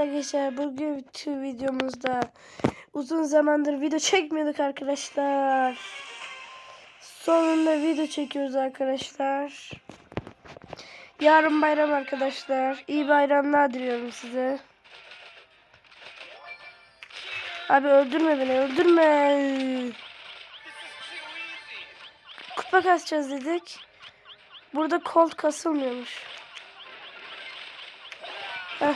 Arkadaşlar bugünkü videomuzda uzun zamandır video çekmiyorduk arkadaşlar. Sonunda video çekiyoruz arkadaşlar. Yarın bayram arkadaşlar. İyi bayramlar diliyorum size. Abi öldürme beni öldürme. Kupa kasacağız dedik. Burada kolt kasılmıyormuş. Heh.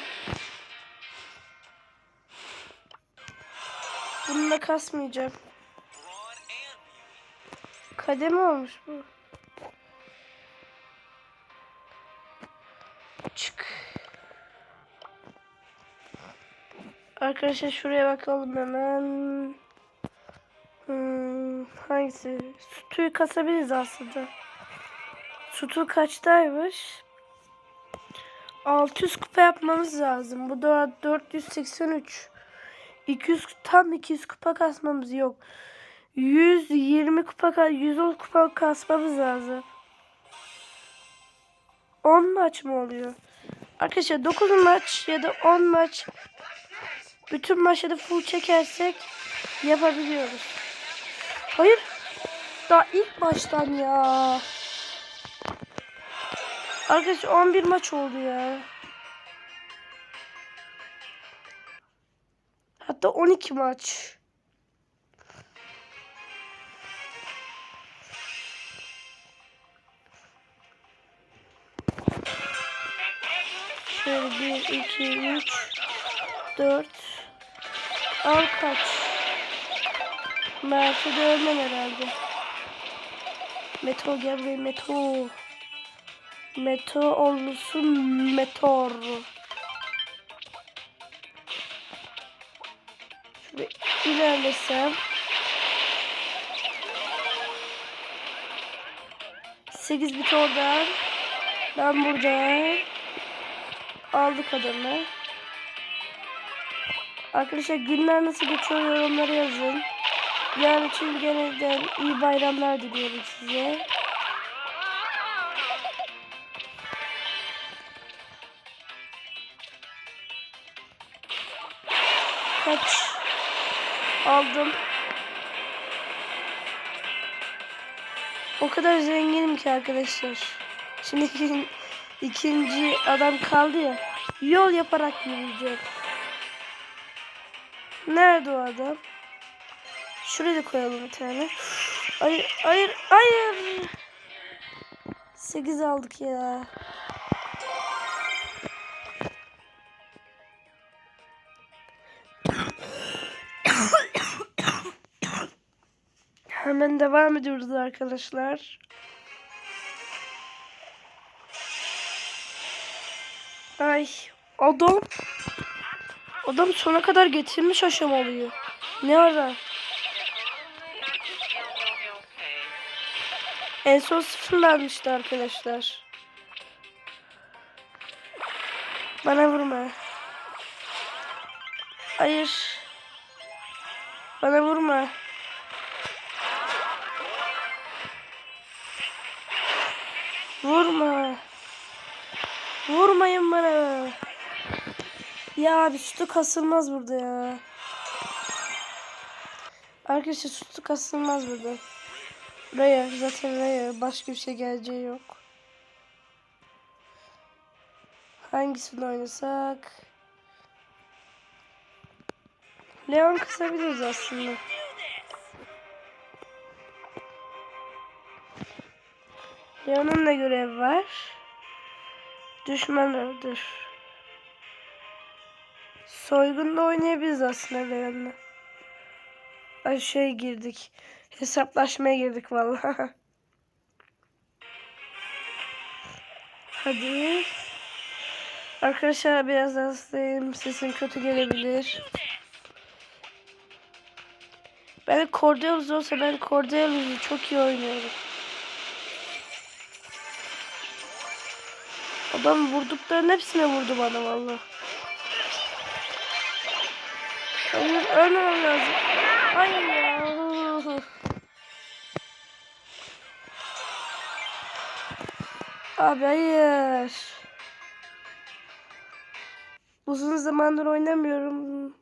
Bununla kasmayacağım. Kademe olmuş bu. Çık. Arkadaşlar şuraya bakalım hemen. Hmm, hangisi? Sütüyü kasabiliriz aslında. Sütü kaçtaymış? 600 kupa yapmamız lazım. Bu da 483. 200 tam 200 kupa kasmamız yok. 120 kupa 110 kupa kasmamız lazım. 10 maç mı oluyor? Arkadaşlar 9 maç ya da 10 maç bütün maçları full çekersek yapabiliyoruz. Hayır. Daha ilk baştan ya. Arkadaşlar 11 maç oldu ya. Hatta 12 maç. Şöyle 1, 2, 3, 4. Al kaç. Mert'i de herhalde. Meto gel buraya Meto. Meto olmuşsun meteor. Şuraya ilerlesem. Sekiz bit oradan. Ben burada. Aldık adamı. Arkadaşlar günler nasıl geçiyor yorumlara yazın. Yarın için genelden iyi bayramlar diliyorum size. Kaç aldım. O kadar zenginim ki arkadaşlar. Şimdi ikinci, adam kaldı ya. Yol yaparak yürüyeceğim. Nerede o adam? Şuraya da koyalım bir tane. Hayır, hayır, hayır. 8 aldık ya. Hemen devam ediyoruz arkadaşlar. Ay adam adam sona kadar getirmiş aşamalıyı. Ne ara? En son sıfırlanmıştı arkadaşlar. Bana vurma. Hayır. Bana vurma. Vurma. Vurmayın bana. Ya bir sütü kasılmaz burada ya. Arkadaşlar sütü kasılmaz burada. Buraya zaten buraya başka bir şey geleceği yok. Hangisini oynasak? Leon kısabiliriz aslında. Leon'un da görev var. Düşman öldür. Soygunda oynayabiliriz aslında Leon'la. Ay şey girdik. Hesaplaşmaya girdik vallahi. Hadi. Arkadaşlar biraz hastayım. Sesim kötü gelebilir. Ben Cordelis olsa ben Cordelis'i çok iyi oynuyorum. Adam vurdukların hepsine vurdu bana valla. Hayır ölmemem lazım. Hayır ya. Abi hayır. Uzun zamandır oynamıyorum.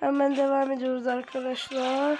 Hemen devam ediyoruz arkadaşlar.